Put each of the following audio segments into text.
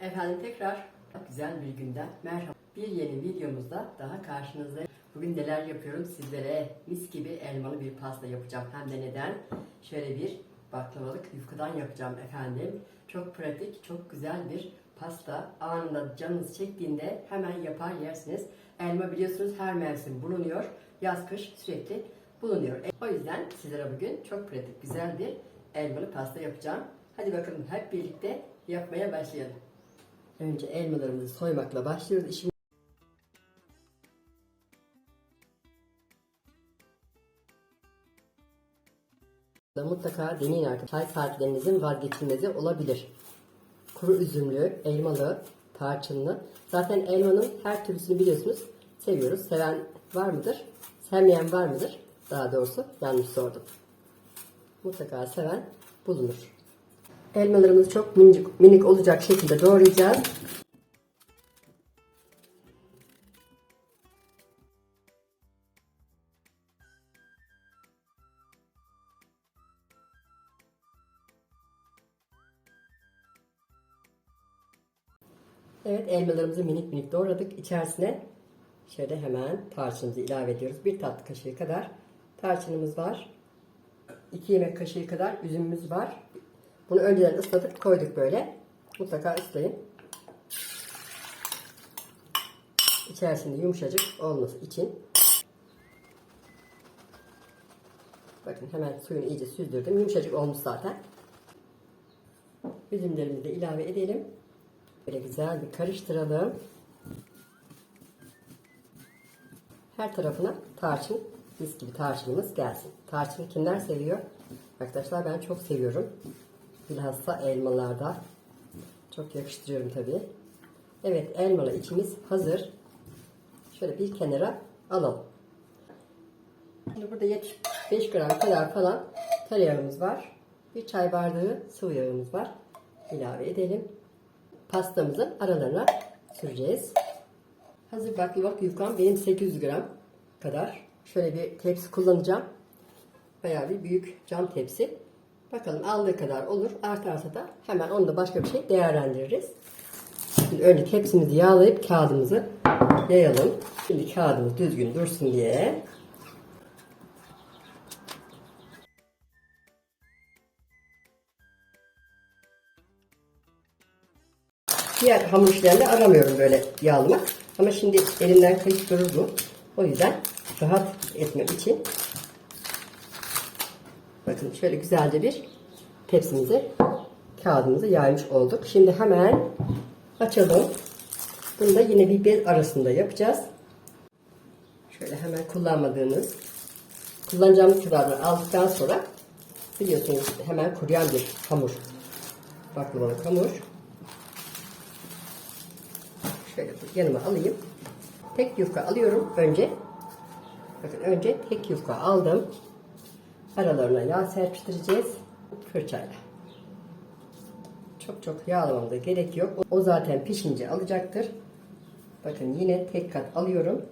Efendim tekrar güzel bir günden merhaba. Bir yeni videomuzda daha karşınızdayım. Bugün neler yapıyorum sizlere mis gibi elmalı bir pasta yapacağım. Hem de neden? Şöyle bir baklavalık yufkadan yapacağım efendim. Çok pratik, çok güzel bir pasta. Anında canınız çektiğinde hemen yapar yersiniz. Elma biliyorsunuz her mevsim bulunuyor. Yaz kış sürekli bulunuyor. O yüzden sizlere bugün çok pratik, güzel bir elmalı pasta yapacağım. Hadi bakalım hep birlikte yapmaya başlayalım. Önce elmalarımızı soymakla başlıyoruz. İşim mutlaka deneyin arkadaşlar. Çay saatlerinizin vazgeçilmezi olabilir. Kuru üzümlü, elmalı, tarçınlı. Zaten elmanın her türlüsünü biliyorsunuz. Seviyoruz. Seven var mıdır? Sevmeyen var mıdır? Daha doğrusu yanlış sordum. Mutlaka seven bulunur. Elmalarımızı çok minicik, minik olacak şekilde doğrayacağız. Evet elmalarımızı minik minik doğradık. İçerisine şöyle hemen tarçınımızı ilave ediyoruz. Bir tatlı kaşığı kadar tarçınımız var. 2 yemek kaşığı kadar üzümümüz var. Bunu önceden ıslatıp koyduk böyle. Mutlaka ıslayın. İçerisinde yumuşacık olması için. Bakın hemen suyunu iyice süzdürdüm. Yumuşacık olmuş zaten. Üzümlerimizi de ilave edelim. Böyle güzel bir karıştıralım. Her tarafına tarçın, mis gibi tarçınımız gelsin. Tarçını kimler seviyor? Arkadaşlar ben çok seviyorum. Bilhassa elmalarda. Çok yakıştırıyorum tabii. Evet elmalı içimiz hazır. Şöyle bir kenara alalım. Şimdi burada 75 gram kadar falan tereyağımız var. Bir çay bardağı sıvı yağımız var. İlave edelim. Pastamızın aralarına süreceğiz. Hazır baklava yufkam benim 800 gram kadar. Şöyle bir tepsi kullanacağım. Bayağı bir büyük cam tepsi. Bakalım aldığı kadar olur. Artarsa da hemen onu da başka bir şey değerlendiririz. Şimdi önce tepsimizi yağlayıp kağıdımızı yayalım. Şimdi kağıdımız düzgün dursun diye. Diğer hamur işlerini aramıyorum böyle yağlamak. Ama şimdi elimden kayıp durur bu. O yüzden rahat etmem için bakın şöyle güzelce bir tepsimizi kağıdımızı yaymış olduk. Şimdi hemen açalım. Bunu da yine bir bez arasında yapacağız. Şöyle hemen kullanmadığımız kullanacağımız kıvamını aldıktan sonra biliyorsunuz hemen kuruyan bir hamur. Baklavalık hamur. Şöyle yanıma alayım. Tek yufka alıyorum önce. Bakın önce tek yufka aldım. Aralarına yağ serpiştireceğiz. Fırçayla. Çok çok yağlamamıza gerek yok. O zaten pişince alacaktır. Bakın yine tek kat alıyorum.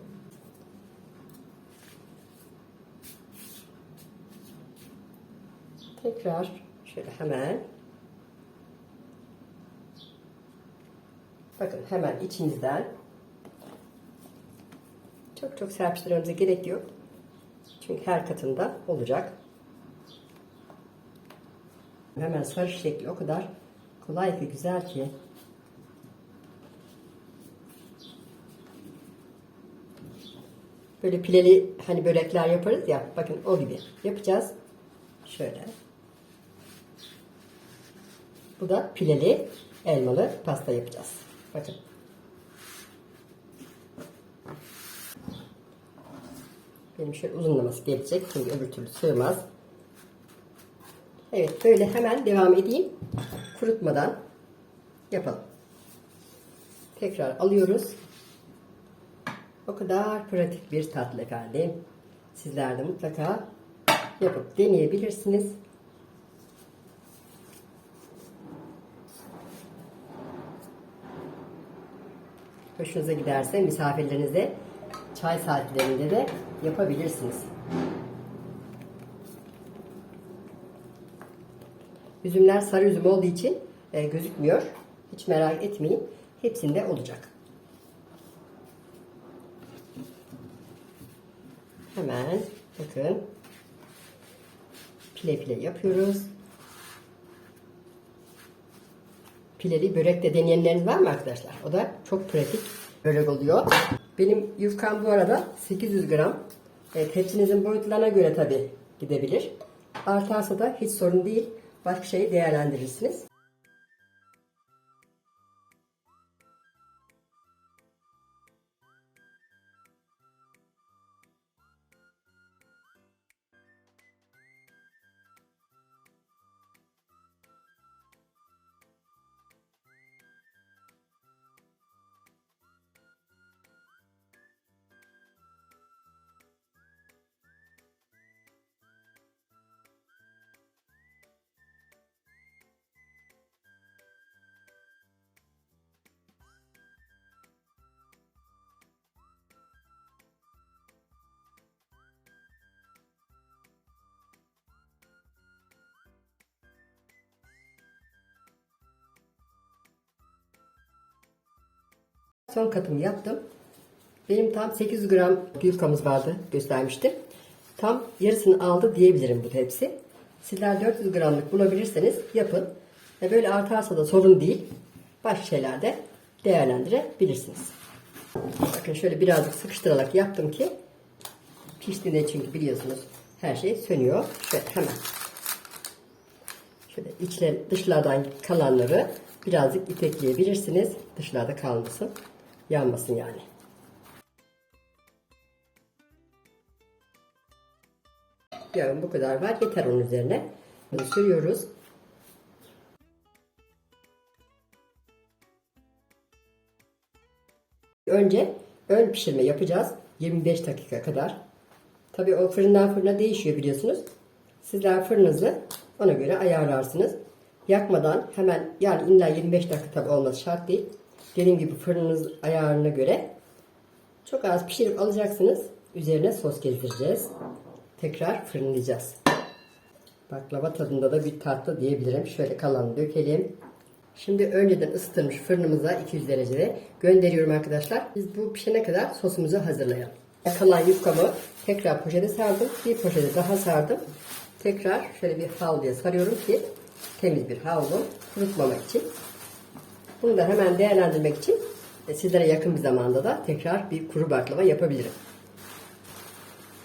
Tekrar şöyle hemen Bakın hemen içinizden çok çok serpiştirmemize gerek yok. Çünkü her katında olacak. Hemen sarı şekli o kadar kolay ve güzel ki. Böyle pileli hani börekler yaparız ya. Bakın o gibi yapacağız. Şöyle. Bu da pileli elmalı pasta yapacağız. Bakın. Benim şöyle uzunlaması gelecek. Çünkü öbür türlü sığmaz. Evet böyle hemen devam edeyim. Kurutmadan yapalım. Tekrar alıyoruz. O kadar pratik bir tatlı efendim. Sizler de mutlaka yapıp deneyebilirsiniz. hoşunuza giderse misafirlerinize çay saatlerinde de yapabilirsiniz. Üzümler sarı üzüm olduğu için e, gözükmüyor. Hiç merak etmeyin. Hepsinde olacak. Hemen bakın pile pile yapıyoruz. Pileli börek de deneyenleriniz var mı arkadaşlar? O da çok pratik börek oluyor. Benim yufkam bu arada 800 gram. Evet, hepsinizin boyutlarına göre tabi gidebilir. Artarsa da hiç sorun değil. Başka şeyi değerlendirirsiniz. Son katımı yaptım. Benim tam 800 gram yufkamız vardı göstermiştim. Tam yarısını aldı diyebilirim bu tepsi. Sizler 400 gramlık bulabilirseniz yapın. Ve böyle artarsa da sorun değil. Başka şeylerde değerlendirebilirsiniz. Bakın şöyle birazcık sıkıştırarak yaptım ki piştiğinde çünkü biliyorsunuz her şey sönüyor. Şöyle hemen şöyle içler, dışlardan kalanları birazcık itekleyebilirsiniz. Dışlarda kalmasın. Yanmasın yani. Yağın bu kadar var. Yeter onun üzerine. Bunu sürüyoruz. Önce ön pişirme yapacağız. 25 dakika kadar. Tabii o fırından fırına değişiyor biliyorsunuz. Sizler fırınızı ona göre ayarlarsınız. Yakmadan hemen yani illa 25 dakika tabii olması şart değil. Dediğim gibi fırınınız ayarına göre çok az pişirip alacaksınız. Üzerine sos gezdireceğiz. Tekrar fırınlayacağız. Baklava tadında da bir tatlı diyebilirim. Şöyle kalanını dökelim. Şimdi önceden ısıtılmış fırınımıza 200 derecede gönderiyorum arkadaşlar. Biz bu pişene kadar sosumuzu hazırlayalım. Kalan yufkamı tekrar poşete sardım. Bir poşete daha sardım. Tekrar şöyle bir havluya sarıyorum ki temiz bir havlu kurutmamak için. Bunu da hemen değerlendirmek için e, sizlere yakın bir zamanda da tekrar bir kuru baklava yapabilirim.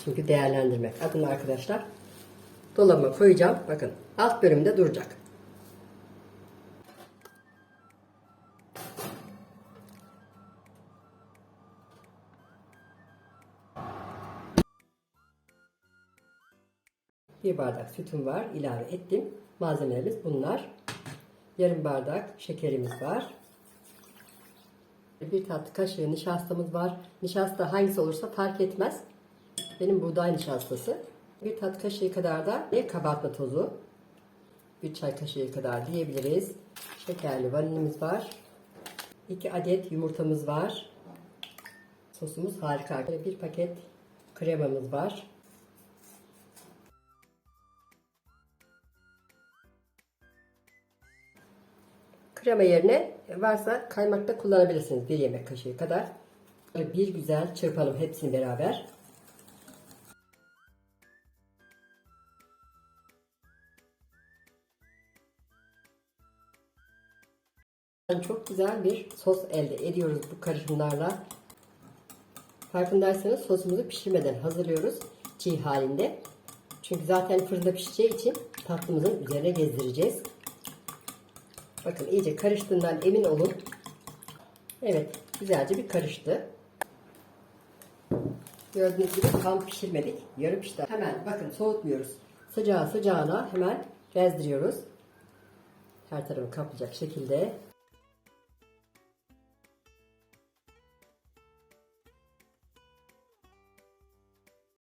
Çünkü değerlendirmek adına arkadaşlar dolabıma koyacağım. Bakın alt bölümde duracak. Bir bardak sütüm var. ilave ettim. Malzemelerimiz bunlar. Yarım bardak şekerimiz var. Bir tatlı kaşığı nişastamız var. Nişasta hangisi olursa fark etmez. Benim buğday nişastası. Bir tatlı kaşığı kadar da kabartma tozu. Bir çay kaşığı kadar diyebiliriz. Şekerli vanilimiz var. 2 adet yumurtamız var. Sosumuz harika. Bir paket kremamız var. Krema yerine varsa kaymak da kullanabilirsiniz. Bir yemek kaşığı kadar. Bir güzel çırpalım hepsini beraber. Çok güzel bir sos elde ediyoruz bu karışımlarla. Farkındaysanız sosumuzu pişirmeden hazırlıyoruz. Çiğ halinde. Çünkü zaten fırında pişeceği için tatlımızın üzerine gezdireceğiz. Bakın iyice karıştığından emin olun. Evet güzelce bir karıştı. Gördüğünüz gibi tam pişirmedik. Yarım pişti. Hemen bakın soğutmuyoruz. Sıcağı sıcağına hemen gezdiriyoruz. Her tarafı kaplayacak şekilde.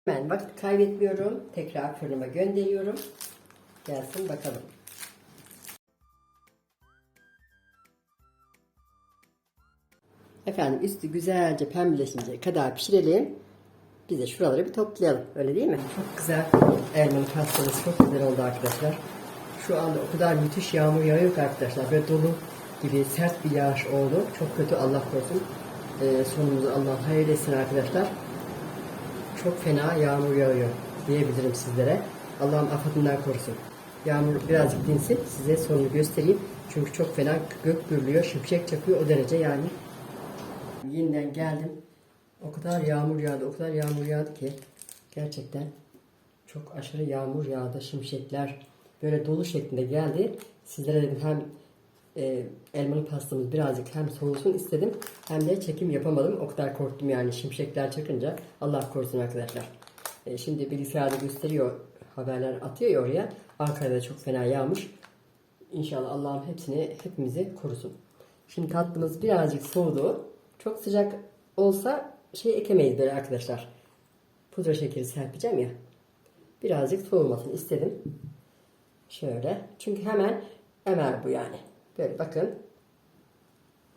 Hemen vakit kaybetmiyorum. Tekrar fırınıma gönderiyorum. Gelsin bakalım. Efendim üstü güzelce pembeleşinceye kadar pişirelim. Biz de şuraları bir toplayalım. Öyle değil mi? Çok güzel. Elmanın pastanız çok güzel oldu arkadaşlar. Şu anda o kadar müthiş yağmur yağıyor ki arkadaşlar. Böyle dolu gibi sert bir yağış oldu. Çok kötü Allah korusun. Ee, sonumuzu Allah hayır etsin arkadaşlar. Çok fena yağmur yağıyor diyebilirim sizlere. Allah'ım afetinden korusun. Yağmur birazcık dinsin. Size sonunu göstereyim. Çünkü çok fena gök gürlüyor, şimşek çakıyor o derece yani. Yeniden geldim. O kadar yağmur yağdı, o kadar yağmur yağdı ki gerçekten çok aşırı yağmur yağdı, şimşekler böyle dolu şeklinde geldi. Sizlere dedim hem e, elmalı pastamız birazcık hem soğusun istedim hem de çekim yapamadım. O kadar korktum yani şimşekler çakınca. Allah korusun arkadaşlar. E, şimdi bilgisayarda gösteriyor haberler atıyor ya oraya. Ankara'da çok fena yağmış. İnşallah Allah'ım hepsini hepimizi korusun. Şimdi tatlımız birazcık soğudu. Çok sıcak olsa şey ekemeyiz böyle arkadaşlar. Pudra şekeri serpeceğim ya. Birazcık soğumasını istedim. Şöyle. Çünkü hemen emer bu yani. Böyle bakın.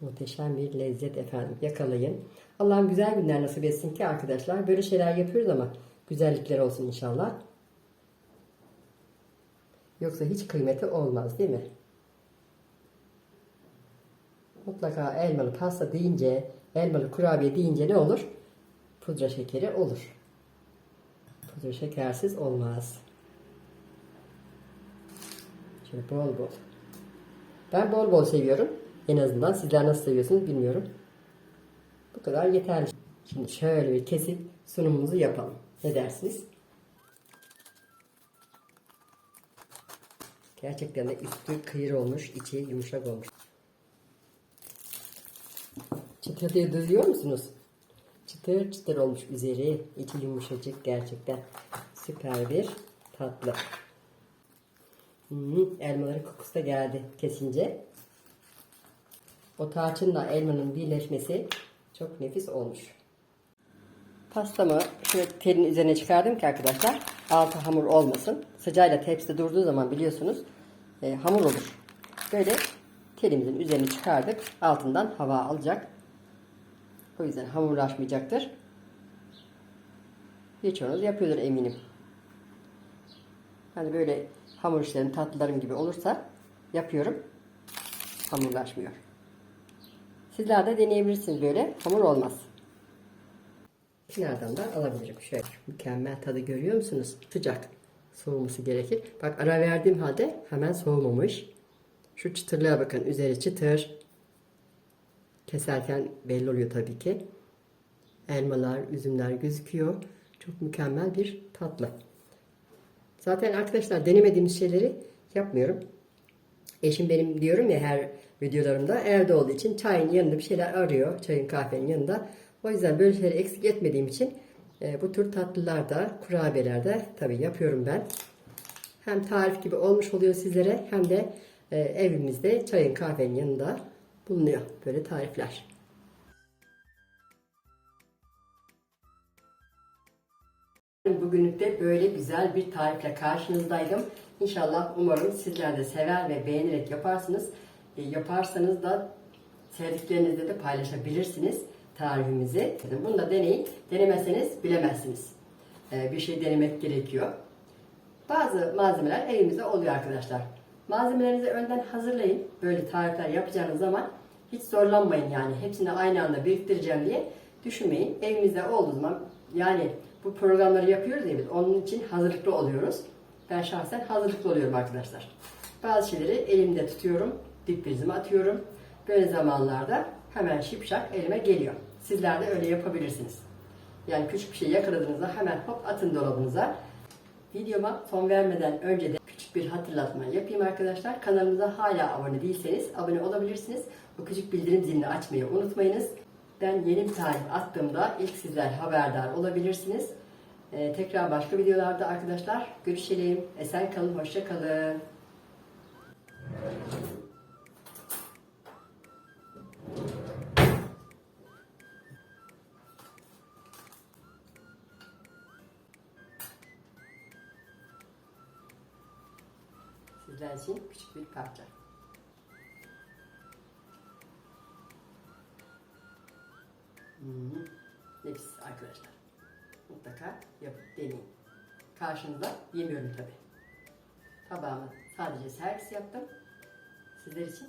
Muhteşem bir lezzet efendim. Yakalayın. Allah'ım güzel günler nasip etsin ki arkadaşlar. Böyle şeyler yapıyoruz ama güzellikler olsun inşallah. Yoksa hiç kıymeti olmaz değil mi? Mutlaka elmalı pasta deyince, elmalı kurabiye deyince ne olur? Pudra şekeri olur. Pudra şekersiz olmaz. Şöyle bol bol. Ben bol bol seviyorum. En azından sizler nasıl seviyorsunuz bilmiyorum. Bu kadar yeterli. Şimdi şöyle bir kesip sunumumuzu yapalım. Ne dersiniz? Gerçekten de üstü kıyır olmuş, içi yumuşak olmuş. Çıtır diye duyuyor musunuz? Çıtır çıtır olmuş üzeri, içi yumuşacık gerçekten. Süper bir tatlı. Hmm, elmaların kokusu da geldi kesince. O tarçınla elmanın birleşmesi çok nefis olmuş. Pastamı şöyle telin üzerine çıkardım ki arkadaşlar altı hamur olmasın. Sıcağıyla tepside durduğu zaman biliyorsunuz e, hamur olur. Böyle telimizin üzerine çıkardık. Altından hava alacak. O yüzden hamurlaşmayacaktır. Birçoğunuz yapıyordur eminim. Hani böyle hamur işlerim tatlılarım gibi olursa yapıyorum. Hamurlaşmıyor. Sizler de deneyebilirsiniz böyle. Hamur olmaz. Kenardan da alabilirim. Şöyle mükemmel tadı görüyor musunuz? Sıcak. Soğuması gerekir. Bak ara verdiğim halde hemen soğumamış. Şu çıtırlığa bakın. Üzeri çıtır. Keserken belli oluyor tabii ki. Elmalar, üzümler gözüküyor. Çok mükemmel bir tatlı. Zaten arkadaşlar denemediğimiz şeyleri yapmıyorum. Eşim benim diyorum ya her videolarımda evde olduğu için çayın yanında bir şeyler arıyor. Çayın kahvenin yanında. O yüzden böyle şeyleri eksik etmediğim için e, bu tür tatlılarda, kurabiyelerde tabii yapıyorum ben. Hem tarif gibi olmuş oluyor sizlere hem de e, evimizde çayın kahvenin yanında bulunuyor böyle tarifler. Bugünlük de böyle güzel bir tarifle karşınızdaydım. İnşallah umarım sizler de sever ve beğenerek yaparsınız. E, yaparsanız da sevdiklerinizle de paylaşabilirsiniz tarifimizi. Bunu da deneyin. Denemezseniz bilemezsiniz. E, bir şey denemek gerekiyor. Bazı malzemeler elimizde oluyor arkadaşlar. Malzemelerinizi önden hazırlayın. Böyle tarifler yapacağınız zaman hiç zorlanmayın yani. Hepsini aynı anda biriktireceğim diye düşünmeyin. Evimizde olduğu zaman yani bu programları yapıyoruz ya biz onun için hazırlıklı oluyoruz. Ben şahsen hazırlıklı oluyorum arkadaşlar. Bazı şeyleri elimde tutuyorum, dip prizime atıyorum. Böyle zamanlarda hemen şipşak elime geliyor. Sizler de öyle yapabilirsiniz. Yani küçük bir şey yakaladığınızda hemen hop atın dolabınıza. Videoma son vermeden önce de bir hatırlatma yapayım arkadaşlar. Kanalımıza hala abone değilseniz abone olabilirsiniz. Bu küçük bildirim zilini açmayı unutmayınız. Ben yeni bir tarif attığımda ilk sizler haberdar olabilirsiniz. Ee, tekrar başka videolarda arkadaşlar görüşelim. Esen kalın, hoşça kalın. Sizler için küçük bir parça. Hmm, nefis arkadaşlar. Mutlaka yapıp deneyin. Karşınızda yemiyorum tabi. Tabağımı sadece servis yaptım. Sizler için